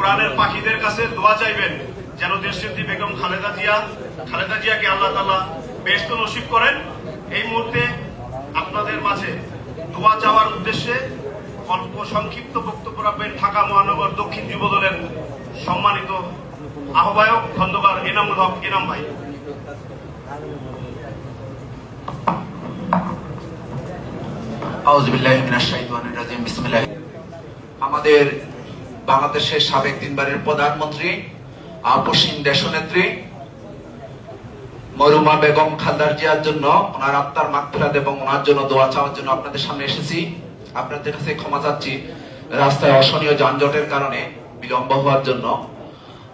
কোরআনের পাখিদের কাছে দোয়া চাইবেন, যেন দেশনেত্রী বেগম খালেদা জিয়া, খালেদা জিয়াকে আল্লাহ তালা বেস্ত নসিব করেন। এই মুহূর্তে আপনাদের মাঝে দোয়া চাওয়ার উদ্দেশ্যে অল্প সংক্ষিপ্ত বক্তব্য রাখবেন ঢাকা মহানগর দক্ষিণ যুব দলের সম্মানিত আহ্বায়ক খন্দকার এনামুল হক, এনাম ভাই। আমাদের বাংলাদেশের সাবেক তিনবারের প্রধানমন্ত্রী, আপসীন দেশনেত্রী মরুমা বেগম খালদার জিয়ার জন্য, ওনার আত্মার মাগফিরাত এবং ওনার জন্য দোয়া চাওয়ার জন্য আপনাদের সামনে এসেছি। আপনাদের কাছে ক্ষমা চাচ্ছি রাস্তায় অসহনীয় যানজটের কারণে বিলম্ব হওয়ার জন্য।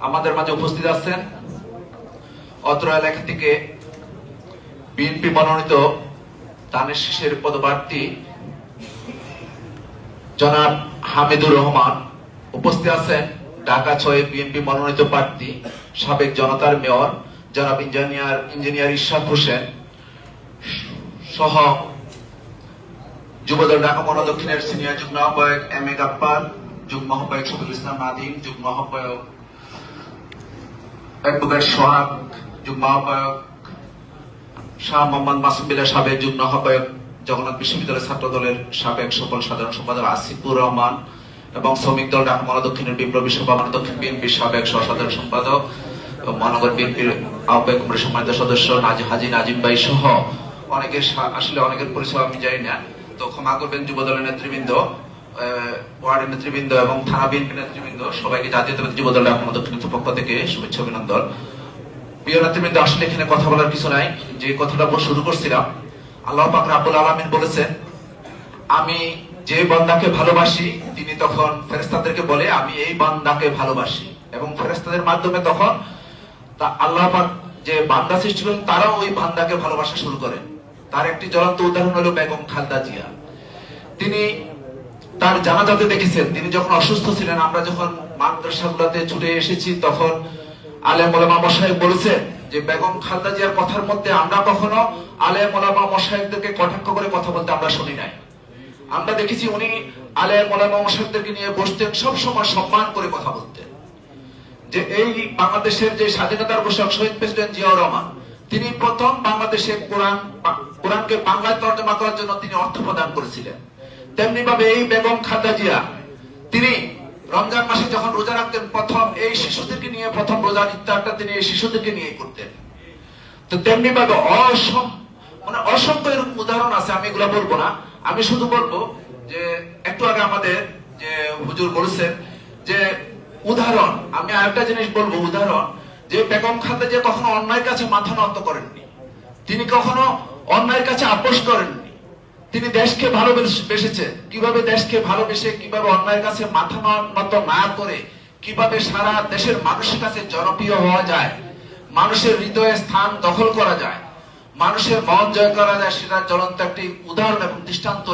আমাদের মাঝে উপস্থিত আছেন অত্র এলাকা থেকে বিএনপি মনোনীত দানের শীষের পদপ্রার্থী জনাব হামিদুর রহমান। উপস্থিত আছেন ঢাকা ছয় বিএনপি মনোনীত প্রার্থী, সাবেক জনতার মেয়র, জনাব ইঞ্জিনিয়ার ইঞ্জিনিয়ার ইশাক হোসেন, সহ যুবদল ঢাকা মহানগর দক্ষিণের সিনিয়র যুগ্ম আহ্বায়ক এম এ গাপ্পার যুগ্ম আহ্বায়ক শফিকুল ইসলাম নাদিম যুগ্ম আহ্বায়ক অ্যাডভোকেট সোহাগ, যুগ্ম আহ্বায়ক শাহ মোহাম্মদ মাসুম বিল্লাহ সাবেক যুগ্ম আহ্বায়ক জগন্নাথ বিশ্ববিদ্যালয় ছাত্র দলের সাবেক সফল সাধারণ সম্পাদক আসিফুর রহমান এবং শ্রমিক দল মহানগর দক্ষিণের বিপ্লবী সভা দক্ষিণ বিএনপির সাবেক সহসাধারণ সম্পাদক মহানগর বিএনপির আহ্বায়ক কমিটির সম্মানিত সদস্য নাজ হাজি নাজিম ভাই সহ অনেকের আসলে অনেকের পরিচয় আমি জানি না। তো ক্ষমা করবেন যুব দলের নেতৃবৃন্দ ওয়ার্ডের নেতৃবৃন্দ এবং থানা বিএনপি নেতৃবৃন্দ, সবাইকে জাতীয়তাবাদী যুব দলের দক্ষিণ পক্ষ থেকে শুভেচ্ছা অভিনন্দন। প্রিয় নেতৃবৃন্দ, আসলে এখানে কথা বলার কিছু নাই। যে কথাটা শুরু করছিলাম, আল্লাহ পাক রাব্বুল আলামিন বলেছেন, আমি যে বান্দাকে ভালোবাসি, তিনি তখন ফেরেশতাদেরকে বলে, আমি এই বান্দাকে ভালোবাসি। এবং ফেরেশতাদের মাধ্যমে তখন তা আল্লাহ যে বান্দা সৃষ্টি করেন, তারাও ওই বান্দাকে ভালোবাসা শুরু করেন। তার একটি জ্বলন্ত উদাহরণ হলো বেগম খালদা জিয়া। তিনি তার জানাজাতে দেখেছেন, তিনি যখন অসুস্থ ছিলেন, আমরা যখন মাদ্রাসাগুলোতে ছুটে এসেছি, তখন আলেম ওলামা মশাইক বলেছেন যে, বেগম খালদা জিয়ার কথার মধ্যে আমরা কখনো আলেম ওলামা মশাইকদেরকে কটাক্ষ করে কথা বলতে আমরা শুনি নাই। আমরা দেখেছি উনি আলেম, ওলামা মশাইকদেরকে নিয়ে বসতেন, সব সময় সম্মান করে কথা বলতেন। যে এই বাংলাদেশের যে স্বাধীনতার ঘোষক শহীদ প্রেসিডেন্ট জিয়াউর রহমান, তিনি প্রথম বাংলাদেশে কোরআন, কোরআনকে বাংলায় তর্জমা করার জন্য তিনি অর্থ প্রদান করেছিলেন। তেমনি ভাবে এই বেগম খালদা জিয়া, তিনি রমজান মাসে যখন রোজা রাখতেন, প্রথম এই শিশুদেরকে নিয়ে, প্রথম রোজার ইফতারটা তিনি এই শিশুদেরকে নিয়ে করতেন। তো তেমনি ভাবে অসম মানে অসংখ্য এরকম উদাহরণ আছে, আমি এগুলো বলব না। আমি শুধু বলব যে, একটু আগে আমাদের যে হুজুর বলেছেন যে, উদাহরণ, আমি আরেকটা জিনিস বলব, উদাহরণ, যে বেগম খালদা যে কখনো অন্যায়ের কাছে মাথা নত করেননি। তিনি কখনো অন্যায়ের কাছে আপোষ করেননি। তিনি দেশকে ভালোবেসেছেন কীভাবে দেশকে ভালোবেসে, কীভাবে অন্যায়ের কাছে মাথা নত না করে, কীভাবে সারা দেশের মানুষের কাছে জনপ্রিয় হওয়া যায়, মানুষের হৃদয়ে স্থান দখল করা যায় মানুষের মন জয় করা যায় সেটা জ্বলন্ত একটি উদাহরণ এবং দৃষ্টান্ত